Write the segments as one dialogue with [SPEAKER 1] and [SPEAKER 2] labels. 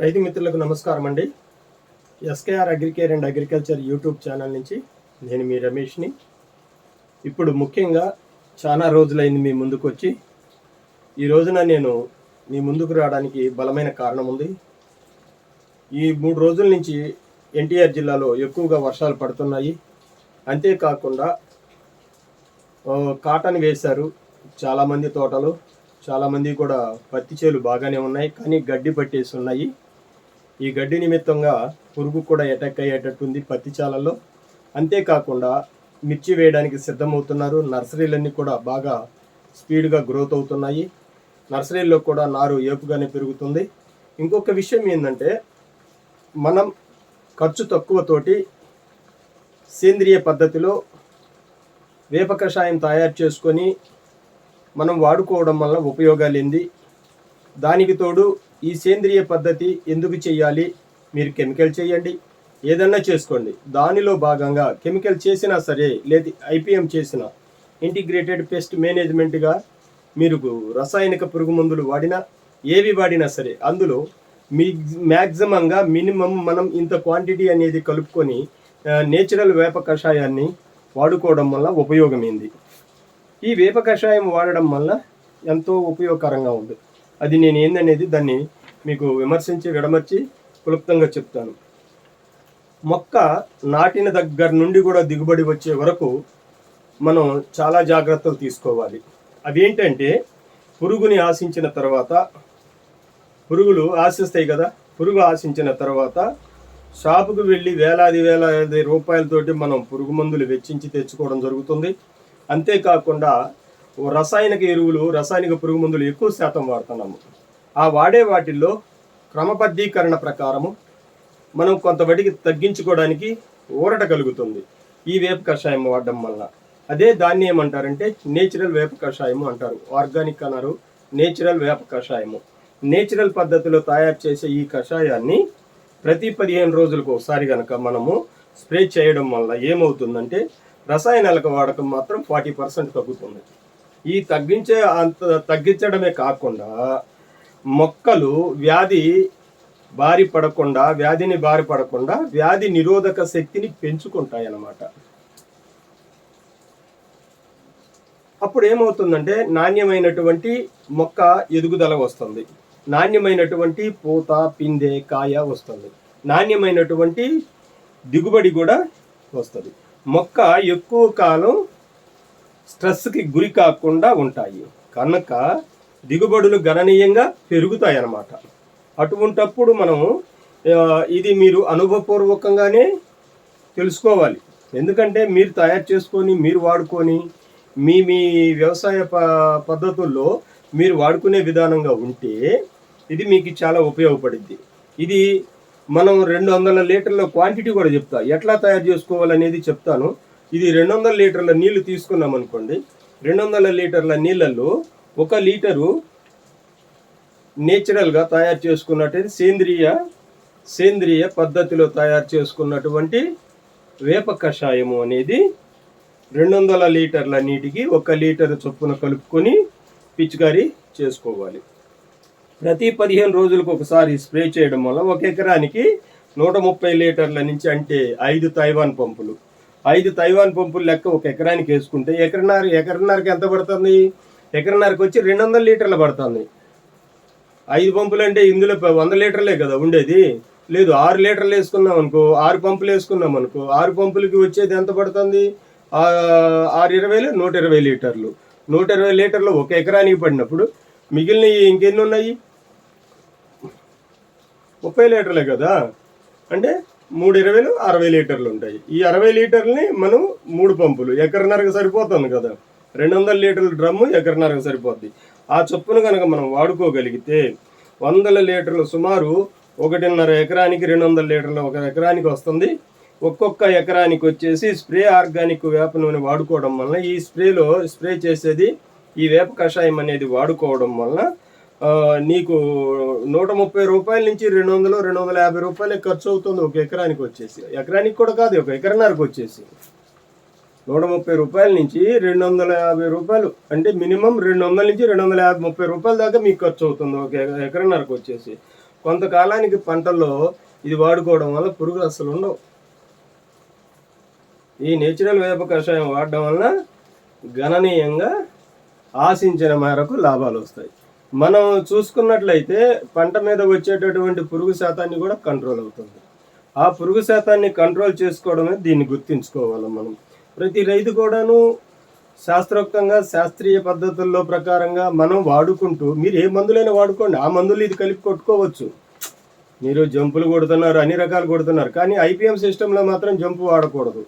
[SPEAKER 1] రైతు మిత్రులకు నమస్కారం అండి. SKR agricare and agriculture YouTube channel నుంచి నేను మీ రమేష్ని. ఇప్పుడు ముఖ్యంగా చాలా రోజులైంది మీ ముందుకు వచ్చి ఈ రోజున నేను మీ ముందుకు రావడానికి బలమైన కారణం ఉంది. ఈ మూడు రోజుల నుంచి ఎన్టీఆర్ జిల్లాలో ఎక్కువగా వర్షాలు పడుతున్నాయి. అంతేకాకుండా కాటన్ వేశారు చాలామంది తోటలు. చాలామంది కూడా పత్తి చేలు బాగానే ఉన్నాయి కానీ గడ్డి పట్టేసి ఉన్నాయి. ఈ గడ్డి నిమిత్తంగా పురుగు కూడా అటాక్ అయ్యేటట్టుంది పత్తి చాలల్లో. అంతేకాకుండా మిర్చి వేయడానికి సిద్ధమవుతున్నారు. నర్సరీలన్నీ కూడా బాగా స్పీడ్గా గ్రోత్ అవుతున్నాయి. నర్సరీల్లో కూడా నారు ఏపుగానే పెరుగుతుంది. ఇంకొక విషయం ఏంటంటే మనం ఖర్చు తక్కువతోటి సేంద్రియ పద్ధతిలో వేప కషాయం తయారు చేసుకొని మనం వాడుకోవడం వల్ల ఉపయోగాలు ఏంది దానికి తోడు ఈ సేంద్రియ పద్ధతి ఎందుకు చేయాలి? మీరు కెమికల్ చేయండి. ఏదన్నా చేసుకోండి. దానిలో భాగంగా కెమికల్ చేసినా సరే లేదు ఐపీఎం చేసిన ఇంటిగ్రేటెడ్ పెస్ట్ మేనేజ్మెంట్గా మీరు రసాయనిక పురుగు మందులు వాడినా ఏవి వాడినా సరే అందులో మీ మ్యాక్సిమంగా మినిమం మనం ఇంత క్వాంటిటీ అనేది కలుపుకొని నేచురల్ వేప కషాయాన్ని వాడుకోవడం వల్ల ఉపయోగమైంది ఈ వేప కషాయం వాడడం వల్ల ఎంతో ఉపయోగకరంగా ఉంది. అది నేను ఏందనేది దాన్ని మీకు విమర్శించి విడమర్చి క్లుప్తంగా చెప్తాను. మొక్క నాటిన దగ్గర నుండి కూడా దిగుబడి వచ్చే వరకు మనం చాలా జాగ్రత్తలు తీసుకోవాలి. అవేంటంటే పురుగుని ఆశించిన తర్వాత పురుగులు ఆశిస్తాయి కదా పురుగు ఆశించిన తర్వాత షాపుకు వెళ్ళి వేలాది వేలాది రూపాయలతోటి మనం పురుగు మందులు వెచ్చించి తెచ్చుకోవడం జరుగుతుంది. అంతేకాకుండా రసాయనిక ఎరువులు రసాయనిక పురుగు మందులు ఎక్కువ శాతం వాడుతున్నాము. ఆ వాడే వాటిల్లో క్రమబద్ధీకరణ ప్రకారము మనం కొంతవటికి తగ్గించుకోవడానికి ఊరట కలుగుతుంది ఈ వేప కషాయం వాడడం వల్ల. అదే దాన్ని ఏమంటారంటే నేచురల్ వేప కషాయము అంటారు. ఆర్గానిక్ అన్నారు నేచురల్ వేప కషాయము. నేచురల్ పద్ధతిలో తయారు చేసే ఈ కషాయాన్ని ప్రతి పదిహేను రోజులకు ఒకసారి కనుక మనము స్ప్రే చేయడం వల్ల ఏమవుతుందంటే రసాయనాలకు వాడకం మాత్రం ఫార్టీ పర్సెంట్ తగ్గుతుంది. ఈ తగ్గించే అంత తగ్గించడమే కాకుండా మొక్కలు వ్యాధి బారి పడకుండా వ్యాధిని బారి పడకుండా వ్యాధి నిరోధక శక్తిని పెంచుకుంటాయి అన్నమాట అప్పుడు ఏమవుతుందంటే నాణ్యమైనటువంటి మొక్క ఎదుగుదల వస్తుంది. నాణ్యమైనటువంటి పూత పిందె కాయ వస్తుంది. నాణ్యమైనటువంటి దిగుబడి కూడా వస్తుంది. మొక్క ఎక్కువ కాలం స్ట్రెస్కి గురి కాకుండా ఉంటాయి. కనుక దిగుబడులు గణనీయంగా పెరుగుతాయి అన్నమాట అటువంటప్పుడు మనం ఇది మీరు అనుభవపూర్వకంగానే తెలుసుకోవాలి. ఎందుకంటే మీరు తయారు చేసుకొని మీరు వాడుకొని మీ మీ వ్యవసాయ ప పద్ధతుల్లో మీరు వాడుకునే విధానంగా ఉంటే ఇది మీకు చాలా ఉపయోగపడుద్ది. ఇది మనం రెండు వందల లీటర్ల క్వాంటిటీ కూడా చెప్తా. ఎట్లా తయారు చేసుకోవాలనేది చెప్తాను. ఇది రెండు వందల లీటర్ల నీళ్ళు తీసుకున్నాం అనుకోండి. రెండు వందల లీటర్ల నీళ్ళల్లో ఒక లీటరు నేచురల్గా తయారు చేసుకున్నటువంటి సేంద్రియ సేంద్రియ పద్ధతిలో తయారు చేసుకున్నటువంటి వేప కషాయము అనేది రెండు వందల లీటర్ల నీటికి ఒక లీటర్ చొప్పున కలుపుకొని పిచికారీ చేసుకోవాలి. ప్రతి పదిహేను రోజులకు ఒకసారి స్ప్రే చేయడం వల్ల ఒక ఎకరానికి నూట ముప్పై లీటర్ల నుంచి అంటే ఐదు తైవాన్ పంపులు. ఐదు తైవాన్ పంపులు లెక్క ఒక ఎకరానికి వేసుకుంటే ఎకరన్నర ఎకరన్నరకి ఎంత పడుతుంది? ఎకరన్నరకి వచ్చి రెండు వందల లీటర్లు పడుతుంది. ఐదు పంపులు అంటే ఇందులో వంద లీటర్లే కదా ఉండేది. లేదు ఆరు లీటర్లు వేసుకున్నాం అనుకో ఆరు పంపులు వేసుకున్నాం అనుకో ఆరు పంపులకి వచ్చేది ఎంత పడుతుంది? ఆరు ఇరవైలు నూట ఇరవై లీటర్లు. నూట ఇరవై లీటర్లు ఒక ఎకరానికి పడినప్పుడు మిగిలినవి ఇంకెన్ని ఉన్నాయి? ముప్పై లీటర్లే కదా. అంటే మూడు ఇరవైలు అరవై లీటర్లు ఉంటాయి. ఈ అరవై లీటర్లని మనం మూడు పంపులు ఎకరన్నరకు సరిపోతుంది కదా. రెండు వందల లీటర్ల డ్రమ్ము ఎకరన్నరకు సరిపోద్ది. ఆ చొప్పున కనుక మనం వాడుకోగలిగితే వందల లీటర్లు సుమారు ఒకటిన్నర ఎకరానికి రెండు వందల లీటర్లు ఒక ఎకరానికి వస్తుంది. ఒక్కొక్క ఎకరానికి వచ్చేసి స్ప్రే ఆర్గానిక్ వేప నూనె వాడుకోవడం వలన ఈ స్ప్రేలో స్ప్రే చేసేది ఈ వేప కషాయం అనేది వాడుకోవడం వలన నీకు నూట ముప్పై రూపాయల నుంచి రెండు వందలు రెండు వందల యాభై రూపాయలే ఖర్చు అవుతుంది ఒక ఎకరానికి వచ్చేసి. ఎకరానికి కూడా కాదు ఒక ఎకరన్నరకు వచ్చేసి. నూట ముప్పై రూపాయల నుంచి రెండు వందల యాభై రూపాయలు అంటే మినిమం రెండు వందల నుంచి రెండు వందల యాభై ముప్పై రూపాయల దాకా మీకు ఖర్చు అవుతుంది ఒక ఎకరన్నరకు వచ్చేసి. కొంతకాలానికి పంటల్లో ఇది వాడుకోవడం వల్ల పురుగులు అసలు ఉండవు. ఈ నేచురల్ వేప కషాయం వాడడం వలన గణనీయంగా ఆశించిన మేరకు లాభాలు వస్తాయి. మనం చూసుకున్నట్లయితే పంట మీద వచ్చేటటువంటి పురుగు శాతాన్ని కూడా కంట్రోల్ అవుతుంది. ఆ పురుగు శాతాన్ని కంట్రోల్ చేసుకోవడమే దీన్ని గుర్తించుకోవాలి మనం. ప్రతి రైతు కూడాను శాస్త్రోక్తంగా శాస్త్రీయ పద్ధతుల్లో ప్రకారంగా మనం వాడుకుంటూ మీరు ఏ మందులైనా వాడుకోండి. ఆ మందులు ఇది కలిపి కొట్టుకోవచ్చు. మీరు జంపులు కొడుతున్నారు అన్ని రకాలు కొడుతున్నారు. కానీ ఐపీఎం సిస్టంలో మాత్రం జంపు వాడకూడదు.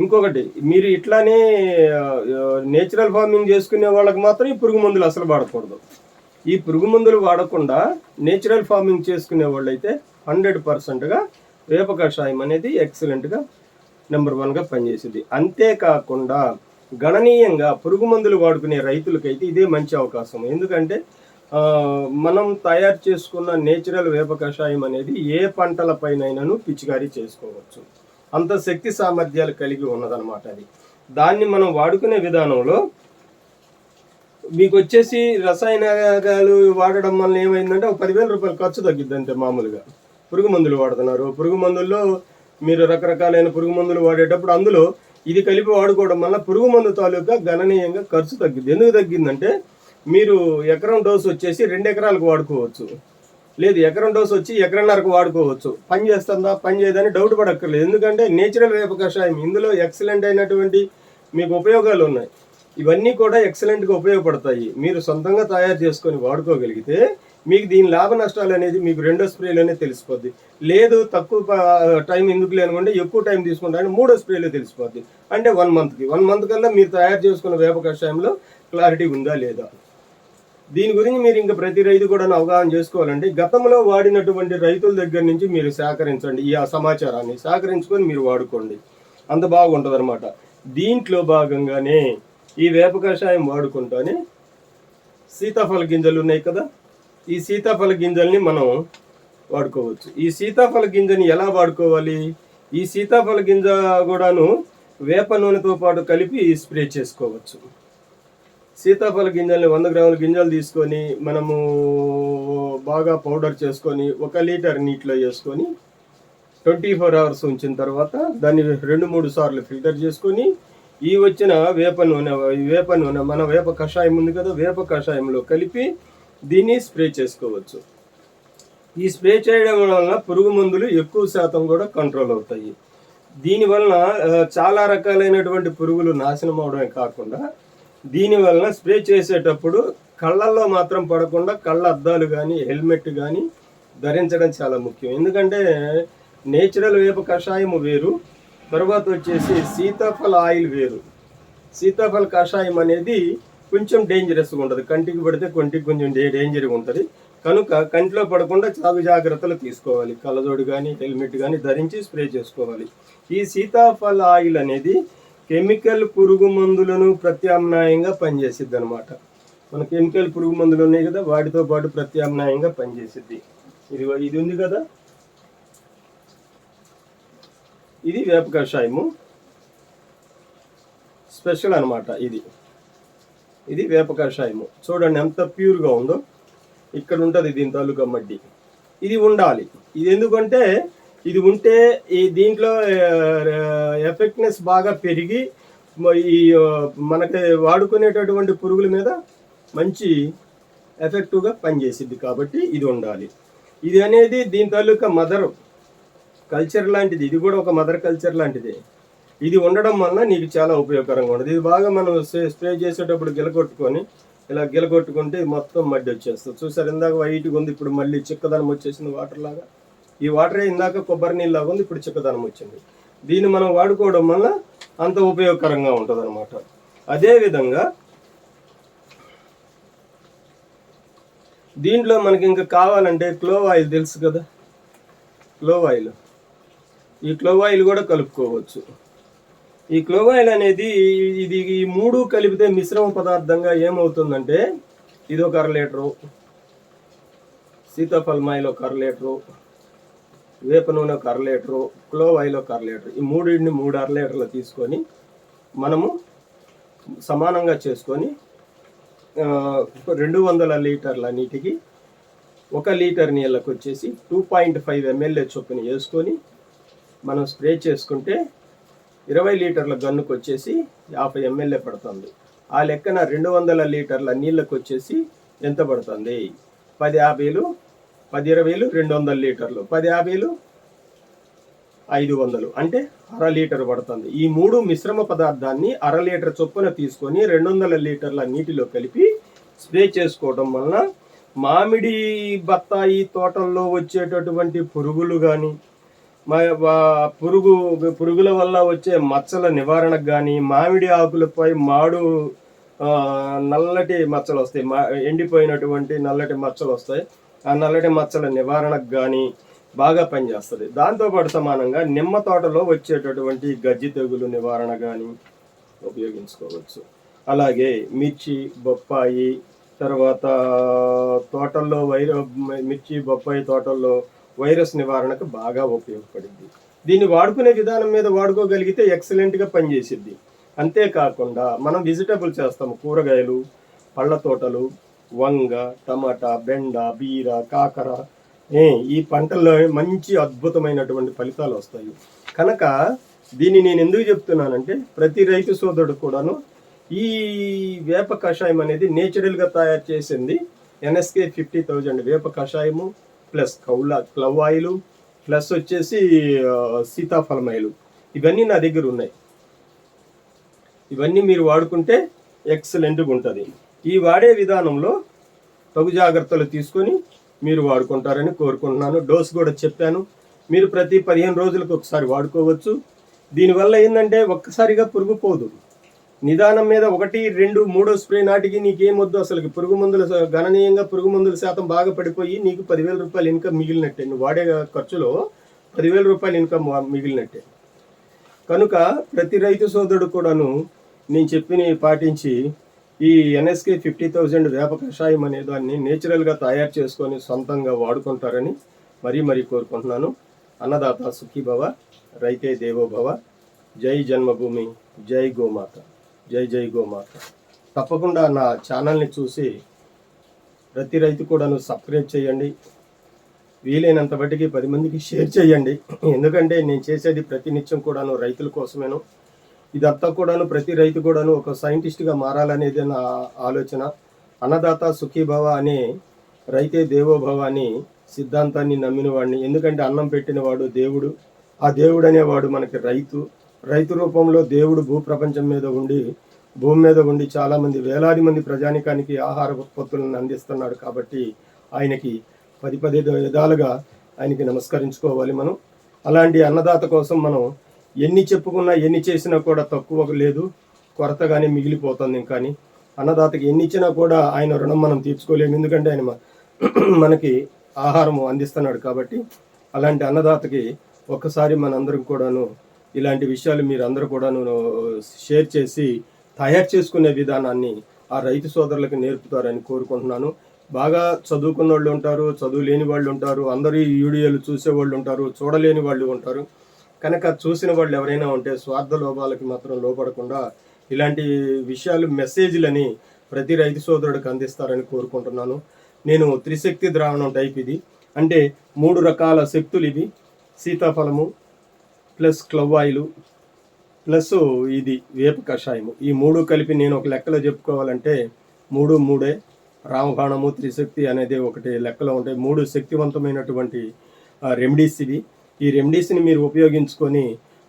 [SPEAKER 1] ఇంకొకటి మీరు ఇట్లానే నేచురల్ ఫార్మింగ్ చేసుకునే వాళ్ళకి మాత్రం ఈ పురుగు మందులు అసలు వాడకూడదు. ఈ పురుగు మందులు వాడకుండా నేచురల్ ఫార్మింగ్ చేసుకునే వాళ్ళైతే హండ్రెడ్ పర్సెంట్గా వేప కషాయం అనేది ఎక్సలెంట్గా నెంబర్ వన్గా పనిచేసింది అంతేకాకుండా గణనీయంగా పురుగు మందులు వాడుకునే రైతులకైతే ఇదే మంచి అవకాశం. ఎందుకంటే మనం తయారు చేసుకున్న నేచురల్ వేప కషాయం అనేది ఏ పంటలపైనను పిచికారీ చేసుకోవచ్చు. అంత శక్తి సామర్థ్యాలు కలిగి ఉన్నదన్నమాట అది. దాన్ని మనం వాడుకునే విధానంలో మీకు వచ్చేసి రసాయనాలు వాడడం వల్ల ఏమైందంటే ఒక పదివేల రూపాయలు ఖర్చు తగ్గిద్ది అంతే మామూలుగా. పురుగు మందులు వాడుతున్నారు. పురుగు మందుల్లో మీరు రకరకాలైన పురుగు మందులు వాడేటప్పుడు అందులో ఇది కలిపి వాడుకోవడం వల్ల పురుగు మందు తాలూకా గణనీయంగా ఖర్చు తగ్గిద్ది. ఎందుకు తగ్గిందంటే మీరు ఎకరం డోసు వచ్చేసి రెండు ఎకరాలకు వాడుకోవచ్చు. లేదు ఎకరం డోస్ వచ్చి ఎకరన్నరకు వాడుకోవచ్చు. పని చేస్తుందా? పని చేయదని డౌట్ పడక్కర్లేదు. ఎందుకంటే నేచురల్ వేప కషాయం ఇందులో ఎక్సలెంట్ అయినటువంటి మీకు ఉపయోగాలు ఉన్నాయి. ఇవన్నీ కూడా ఎక్సలెంట్గా ఉపయోగపడతాయి. మీరు సొంతంగా తయారు చేసుకొని వాడుకోగలిగితే మీకు దీని లాభ నష్టాలు అనేది మీకు రెండో స్ప్రేలోనే తెలిసిపోద్ది. లేదు తక్కువ టైం ఎందుకు లేనుకుంటే ఎక్కువ టైం తీసుకుంటారని మూడో స్ప్రేలో తెలిసిపోద్ది. అంటే వన్ మంత్కి. వన్ మంత్ కల్లా మీరు తయారు చేసుకున్న వేప కషాయంలో క్లారిటీ ఉందా లేదా? దీని గురించి మీరు ఇంకా ప్రతి రైతు కూడా అవగాహన చేసుకోవాలంటే గతంలో వాడినటువంటి రైతుల దగ్గర నుంచి మీరు సేకరించండి ఈ ఆ సమాచారాన్ని. సేకరించుకొని మీరు వాడుకోండి. అంత బాగుంటుంది అనమాట దీంట్లో భాగంగానే ఈ వేప కషాయం వాడుకుంటానే సీతాఫల గింజలు ఉన్నాయి కదా? ఈ సీతాఫల గింజల్ని మనం వాడుకోవచ్చు. ఈ సీతాఫల గింజని ఎలా వాడుకోవాలి? ఈ సీతాఫల గింజ కూడాను వేప నూనెతో పాటు కలిపి స్ప్రే చేసుకోవచ్చు. సీతాఫల గింజల్ని వంద గ్రాముల గింజలు తీసుకొని మనము బాగా పౌడర్ చేసుకొని ఒక లీటర్ నీటిలో వేసుకొని ట్వంటీ ఫోర్ అవర్స్ ఉంచిన తర్వాత దాన్ని రెండు మూడు సార్లు ఫిల్టర్ చేసుకొని ఈ వచ్చిన వేప నూనె వేప నూనె మన వేప కషాయం ఉంది కదా వేప కషాయంలో కలిపి దీన్ని స్ప్రే చేసుకోవచ్చు. ఈ స్ప్రే చేయడం వలన పురుగు మందులు ఎక్కువ శాతం కూడా కంట్రోల్ అవుతాయి. దీనివలన చాలా రకాలైనటువంటి పురుగులు నాశనం అవడమే కాకుండా దీనివలన స్ప్రే చేసేటప్పుడు కళ్ళల్లో మాత్రం పడకుండా కళ్ళ అద్దాలు కానీ హెల్మెట్ కానీ ధరించడం చాలా ముఖ్యం. ఎందుకంటే నేచురల్ వేప కషాయం వేరు తర్వాత వచ్చేసి సీతాఫల ఆయిల్ వేరు. సీతాఫల కషాయం అనేది కొంచెం డేంజరస్గా ఉంటుంది. కంటికి పడితే కొంటికి కొంచెం డే డేంజర్గా ఉంటుంది. కనుక కంటిలో పడకుండా చాగు జాగ్రత్తలు తీసుకోవాలి. కళ్ళజోడు కానీ హెల్మెట్ కానీ ధరించి స్ప్రే చేసుకోవాలి. ఈ సీతాఫల ఆయిల్ అనేది కెమికల్ పురుగు మందులను ప్రత్యామ్నాయంగా పనిచేసిద్ది అనమాట మన కెమికల్ పురుగు మందులు ఉన్నాయి కదా వాటితో పాటు ప్రత్యామ్నాయంగా పనిచేసిద్ది. ఇది ఇది ఉంది కదా. ఇది వేప కషాయము. స్పెషల్ అనమాట ఇది. ఇది వేప కషాయము. చూడండి ఎంత ప్యూర్గా ఉందో. ఇక్కడ ఉంటుంది దీని తాలూకా మడ్డి. ఇది ఉండాలి. ఇది ఎందుకంటే ఇది ఉంటే ఈ దీంట్లో ఎఫెక్ట్నెస్ బాగా పెరిగి ఈ మనకి వాడుకునేటటువంటి పురుగుల మీద మంచి ఎఫెక్టివ్గా పనిచేసిద్ది కాబట్టి ఇది ఉండాలి. ఇది అనేది దీని తాలూకా మదర్ కల్చర్ లాంటిది. ఇది కూడా ఒక మదర్ కల్చర్ లాంటిది. ఇది ఉండడం వల్ల నీకు చాలా ఉపయోగకరంగా ఉండదు. ఇది బాగా మనం స్ప్రే- స్ప్రే చేసేటప్పుడు గిలకొట్టుకొని ఇలా గిలకొట్టుకుంటే మొత్తం మడ్డి వచ్చేస్తుంది చూసారు ఇందాక వైట్గా ఉంది ఇప్పుడు మళ్ళీ చిక్కదనం వచ్చేసింది వాటర్ లాగా. ఈ వాటరే ఇందాక కొబ్బరి నీళ్ళ ఉంది ఇప్పుడు చిక్కదనం వచ్చింది. దీన్ని మనం వాడుకోవడం వల్ల అంత ఉపయోగకరంగా ఉంటుంది అనమాట అదేవిధంగా దీంట్లో మనకి ఇంకా కావాలంటే క్లోవ్ ఆయిల్ తెలుసు కదా? Clove oil. ఈ క్లోవ్ ఆయిల్ కూడా కలుపుకోవచ్చు. ఈ క్లోవ్ ఆయిల్ అనేది ఇది ఈ మూడు కలిపితే మిశ్రమ పదార్థంగా ఏమవుతుందంటే ఇది ఒక అర లీటరు సీతాఫలమాయిల్ ఒక అర లీటరు వేప నూనె ఒక అర లీటరు క్లోవ్ ఆయిల్ ఒక అర లీటర్. ఈ మూడింటిని మూడు అర లీటర్లు తీసుకొని మనము సమానంగా చేసుకొని రెండు వందల లీటర్ల నీటికి ఒక లీటర్ నీళ్ళకు వచ్చేసి టూ పాయింట్ ఫైవ్ ఎంఎల్ఏ చొప్పున వేసుకొని మనం స్ప్రే చేసుకుంటే ఇరవై లీటర్ల గన్నుకు వచ్చేసి యాభై ఎంఎల్ఏ పడుతుంది. ఆ లెక్కన రెండు వందల లీటర్ల నీళ్ళకు వచ్చేసి ఎంత పడుతుంది? పది యాభైలు పది ఇరవైలు రెండు వందల లీటర్లు పది యాభైలు ఐదు వందలు అంటే అర లీటర్ పడుతుంది. ఈ మూడు మిశ్రమ పదార్థాన్ని అర లీటర్ చొప్పున తీసుకొని రెండు వందల లీటర్ల నీటిలో కలిపి స్ప్రే చేసుకోవడం వలన మామిడి బత్తాయి తోటల్లో వచ్చేటటువంటి పురుగులు కానీ పురుగు పురుగుల వల్ల వచ్చే మచ్చల నివారణకు కానీ మామిడి ఆకులపై మాడు నల్లటి మచ్చలు వస్తాయి. మా ఎండిపోయినటువంటి నల్లటి మచ్చలు వస్తాయి. ఆ నల్లటి మచ్చల నివారణకు కానీ బాగా పనిచేస్తుంది. దాంతోపాటు సమానంగా నిమ్మ తోటలో వచ్చేటటువంటి గజ్జి తెగులు నివారణ కానీ ఉపయోగించుకోవచ్చు. అలాగే మిర్చి బొప్పాయి తర్వాత తోటల్లో వైర మిర్చి బొప్పాయి తోటల్లో వైరస్ నివారణకు బాగా ఉపయోగపడింది దీన్ని వాడుకునే విధానం మీద వాడుకోగలిగితే ఎక్సలెంట్గా పనిచేసిద్ది. అంతేకాకుండా మనం వెజిటబుల్ చేస్తాము కూరగాయలు పళ్ళ తోటలు వంగ టమాటా బెండ బీర కాకర. ఏ, ఈ పంటల్లో మంచి అద్భుతమైనటువంటి ఫలితాలు వస్తాయి. కనుక దీన్ని నేను ఎందుకు చెప్తున్నానంటే ప్రతి రైతు సోదరుడు కూడాను ఈ వేప కషాయం అనేది నేచురల్గా తయారు చేసింది ఎన్ఎస్కే ఫిఫ్టీ థౌజండ్ వేప కషాయము ప్లస్ కౌల క్లవ్ ఆయిల్ ప్లస్ వచ్చేసి సీతాఫలం ఆయిల్. ఇవన్నీ నా దగ్గర ఉన్నాయి. ఇవన్నీ మీరు వాడుకుంటే ఎక్సలెంట్గా ఉంటుంది. ఈ వాడే విధానంలో తగు జాగ్రత్తలు తీసుకొని మీరు వాడుకుంటారని కోరుకుంటున్నాను. డోస్ కూడా చెప్పాను. మీరు ప్రతి పదిహేను రోజులకు ఒకసారి వాడుకోవచ్చు. దీనివల్ల ఏంటంటే ఒక్కసారిగా పురుగు పోదు. నిదానం మీద ఒకటి రెండు మూడో స్ప్రే నాటికి నీకేమొద్దు అసలు పురుగు మందుల గణనీయంగా పురుగు మందుల శాతం బాగా పడిపోయి నీకు పదివేల రూపాయలు ఇన్కమ్ మిగిలినట్టే. నువ్వు వాడే ఖర్చులో పదివేల రూపాయలు ఇన్కమ్ మిగిలినట్టే. కనుక ప్రతి రైతు సోదరుడు కూడాను నేను చెప్పిన పాటించి ఈ ఎన్ఎస్కే ఫిఫ్టీ థౌజండ్ వేప కషాయం అనే దాన్ని నేచురల్గా తయారు చేసుకొని సొంతంగా వాడుకుంటారని మరీ మరీ కోరుకుంటున్నాను. అన్నదాత సుఖీభవ రైతే దేవోభవ. జై జన్మభూమి జై గోమాత జై జై గోమాత. తప్పకుండా నా ఛానల్ని చూసి ప్రతి రైతు కూడాను సబ్స్క్రైబ్ చేయండి. వీలైనంత బట్టికి పది మందికి షేర్ చేయండి. ఎందుకంటే నేను చేసేది ప్రతినిత్యం కూడాను రైతుల కోసమేను. ఇదంతా కూడాను ప్రతి రైతు కూడాను ఒక సైంటిస్ట్గా మారాలనేది నా ఆలోచన. అన్నదాత సుఖీభవ అనే రైతే దేవోభవ అని సిద్ధాంతాన్ని నమ్మిన వాడిని. ఎందుకంటే అన్నం పెట్టిన వాడు దేవుడు. ఆ దేవుడు అనేవాడు మనకి రైతు. రైతు రూపంలో దేవుడు భూప్రపంచం మీద ఉండి భూమి మీద ఉండి చాలామంది వేలాది మంది ప్రజానికానికి ఆహార ఉత్పత్తులను అందిస్తున్నాడు కాబట్టి ఆయనకి పది పది విధాలుగా ఆయనకి నమస్కరించుకోవాలి మనం. అలాంటి అన్నదాత కోసం మనం ఎన్ని చెప్పుకున్నా ఎన్ని చేసినా కూడా తక్కువ లేదు. కొరతగానే మిగిలిపోతుంది కానీ అన్నదాతకి ఎన్ని ఇచ్చినా కూడా ఆయన రుణం మనం తీర్చుకోలేము. ఎందుకంటే ఆయన మనకి ఆహారం అందిస్తున్నాడు కాబట్టి అలాంటి అన్నదాతకి ఒక్కసారి మనందరం కూడాను ఇలాంటి విషయాలు మీరు అందరూ కూడాను షేర్ చేసి తయారు చేసుకునే విధానాన్ని ఆ రైతు సోదరులకు నేర్పుతారని కోరుకుంటున్నాను. బాగా చదువుకున్న వాళ్ళు ఉంటారు చదువు లేని వాళ్ళు ఉంటారు అందరూ ఈ వీడియోలు చూసే వాళ్ళు ఉంటారు చూడలేని వాళ్ళు ఉంటారు. కనుక చూసిన వాళ్ళు ఎవరైనా ఉంటే స్వార్థ లోపాలకి మాత్రం లోపడకుండా ఇలాంటి విషయాలు మెసేజ్లని ప్రతి రైతు సోదరుడికి అందిస్తారని కోరుకుంటున్నాను. నేను త్రిశక్తి ద్రావణం టైప్ ఇది. అంటే మూడు రకాల శక్తులు ఇవి. సీతాఫలము ప్లస్ క్లవ్ ఆయిల్ ప్లస్ ఇది వేప కషాయము. ఈ మూడు కలిపి నేను ఒక లెక్కలో చెప్పుకోవాలంటే మూడు మూడే రామబాణము త్రిశక్తి అనేది ఒకటి లెక్కలో ఉంటాయి మూడు శక్తివంతమైనటువంటి రెమెడీస్ ఇవి. ఈ రెమెడీస్ని మీరు ఉపయోగించుకొని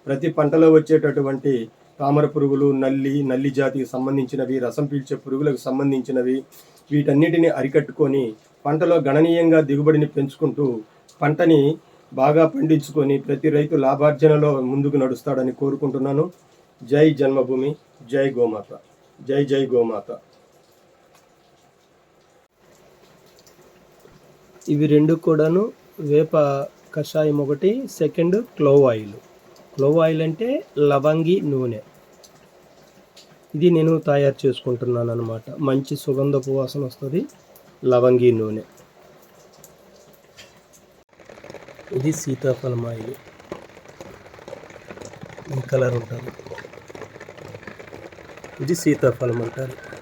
[SPEAKER 1] ప్రతి పంటలో వచ్చేటటువంటి తామర పురుగులు నల్లి నల్లి జాతికి సంబంధించినవి రసం పీల్చే పురుగులకు సంబంధించినవి వీటన్నిటిని అరికట్టుకొని పంటలో గణనీయంగా దిగుబడిని పెంచుకుంటూ పంటని బాగా పండించుకొని ప్రతి రైతు లాభార్జనలో ముందుకు నడుస్తాడని కోరుకుంటున్నాను. జై జన్మభూమి జై గోమాత జై జై గోమాత. ఇవి రెండు కూడాను వేప కషాయం ఒకటి second clove oil. Clove oil అంటే లవంగి నూనె. ఇది నేను తయారు చేసుకుంటున్నాను అనమాట మంచి సుగంధపు వాసన వస్తుంది. లవంగి నూనె. ఇది సీతాఫలం ఆయిల్. ఈ కలర్ ఉంటుంది. ఇది సీతాఫలం అంటారు.